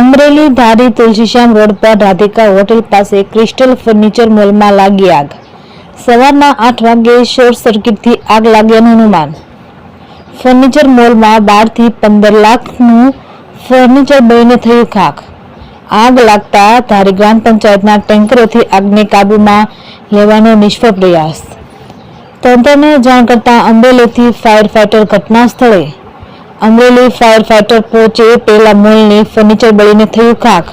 Amreli Dhari Tulsishyam road પર Radhika hotel પાસે crystal furniture મોલમાં લાગી આગ. સવારના આઠ વાગ્યે શોર્ટ સર્કિટથી આગ લાગ્યાનું અનુમાન. ફર્નિચર મોલમાં બારથી પંદર લાખનું ફર્નિચર બળીને થયું ખાખ. આગ લાગતા ધારી ગ્રામ પંચાયતના ટેન્કરોથી આગને કાબૂમાં લેવાનો નિષ્ફળ પ્રયાસ. તંત્રને જાણ કરતા અમરેલીથી ફાયર ફાઇટર ઘટના સ્થળે અમરેલી ફાયર ફાઈટર પહોંચે પહેલા મોલની ફર્નિચર બળીને થયું ખાખ.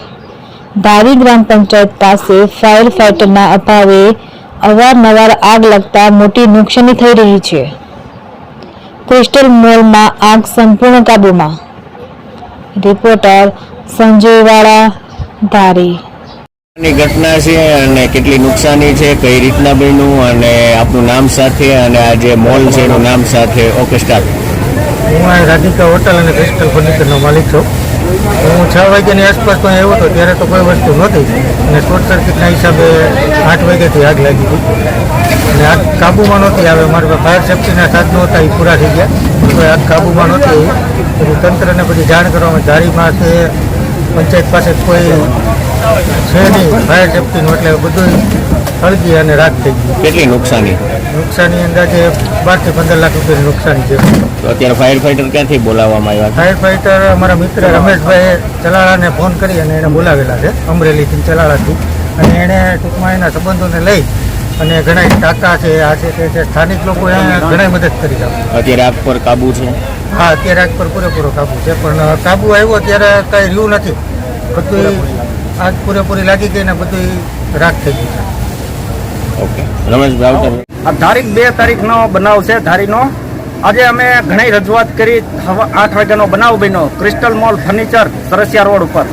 ધારી ગ્રામ પંચાયત પાસે ફાયર ફાઈટરના અભાવે અવારનવાર આગ લાગતા મોટી નુકસાની થઈ રહી છે. ક્રિસ્ટલ મોલમાં આગ સંપૂર્ણ કાબૂમાં. રિપોર્ટર સંજયવાળા, ધારી. ની ઘટના છે અને કેટલી નુકસાની છે, કઈ રીતના બન્યું અને આપનું નામ સાથે અને આ જે મોલ છે એનું નામ સાથે ઓકે સ્ટાર્ટ હું આ રાધિકા હોટલ અને ક્રિસ્ટલ ફર્નિચરનો માલિક છું. હું છ વાગ્યાની આસપાસ પણ આવ્યો હતો, ત્યારે તો કોઈ વસ્તુ નહોતી. અને શોર્ટ સર્કિટના હિસાબે આઠ વાગ્યાથી આગ લાગી હતી. અને આગ કાબૂમાં નહોતી આવે. મારા પાસે ફાયર સેફ્ટીના સાધનો હતા એ પૂરા થઈ ગયા. તો આગ કાબૂમાં નહોતી. પછી તંત્રને પછી જાણ કરવામાં ધારીમાં કે પંચાયત પાસે કોઈ છે નહીં ફાયર સેફ્ટીનું એટલે બધું સળગી અને રાગ થઈ ગઈ. કેટલી નુકસાની? નુકસાની અંદાજે બારથી પંદર લાખ રૂપિયાની નુકસાની છે. તો અત્યારે ફાયર ફાઈટર ક્યાંથી બોલાવવામાં આવ્યા ફાયર ફાઈટર અમારા મિત્ર રમેશભાઈ ચલાળાને ફોન કરી અને એને બોલાવેલા છે. અમરેલીથી ચલાળાથી. અને એણે ટૂંકમાં એના સંબંધોને લઈ અને ઘણા ટાંકા છે આ છે તે છે. સ્થાનિક લોકો એને ઘણી મદદ કરી આપે અત્યારે આગ પર કાબુ છે? હા અત્યારે આગ પર પૂરેપૂરો કાબુ છે પણ કાબુ આવ્યો ત્યારે કાંઈ રહ્યું નથી. બધું આગ પૂરેપૂરી લાગી ગઈ ને બધું રાખ થઈ ગયું છે. ઓકે. આવતા આ તારીખ બે તારીખનો બનાવ છે ધારીનો. આજે અમે ઘણી રજૂઆત કરી આઠ વાગ્યાનો બનાવ બન્યો. Crystal mall furniture Sarsiya road ઉપર.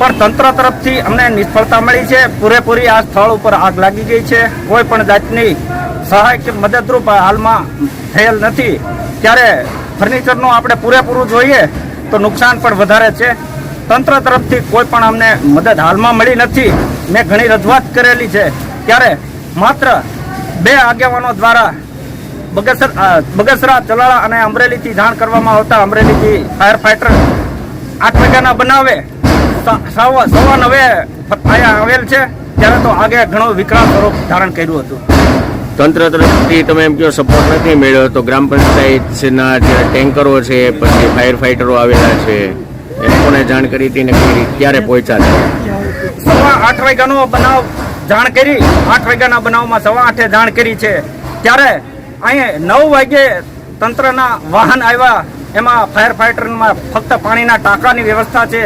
પણ તંત્ર તરફથી અમને નિષ્ફળતા મળી છે. પૂરેપૂરી આ સ્થળ ઉપર આગ લાગી ગઈ છે. કોઈ પણ જાતની સહાય કે મદદરૂપ હાલમાં થયેલ નથી. ત્યારે ફર્નિચરનું આપણે પૂરેપૂરું જોઈએ તો નુકસાન પણ વધારે છે. તંત્ર તરફથી કોઈ પણ અમને મદદ હાલમાં મળી નથી. મેં ઘણી રજૂઆત કરેલી છે. ત્યારે માત્ર બે આગેવાનો દ્વારા બગસર બગસરા, ચલાળા અને અમરેલીથી જાણ કરવામાં આવતા અમરેલીથી ફાયર ફાઈટર આઠ વાગ્યાના બનાવે સવા નવે અહીંયા આવેલ છે ત્યારે તો આગે ઘણો વિકરાળ સ્વરૂપ ધારણ કર્યું હતું. તંત્ર તરફથી તમે એમ કહો સપોર્ટ નથી મેળ્યો તો ગ્રામ પંચાયતના જે ટેન્કરો છે પછી ફાયર ફાઈટરો આવેલા છે એ લોકોને જાણ કરી હતી ને ક્યારે પહોંચ્યા સવા આઠ વાગ્યાનો બનાવ જાણ કરી આઠ વાગ્યાના બનાવમાં સવા આઠે જાણ કરી છે. ત્યારે અહીંયા નવ વાગ્યે તંત્રના વાહન આવ્યા. એમાં ફાયર ફાઈટરમાં ફક્ત પાણીના ટાંકાની વ્યવસ્થા છે.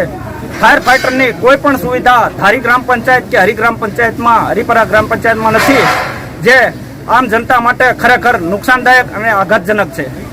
ફાયર ફાઈટરની કોઈ પણ સુવિધા ધારી ગ્રામ પંચાયત કે હરિગ્રામ પંચાયતમાં, હરિપરા ગ્રામ પંચાયતમાં નથી. જે આમ જનતા માટે ખરેખર નુકસાનદાયક અને આઘાતજનક છે.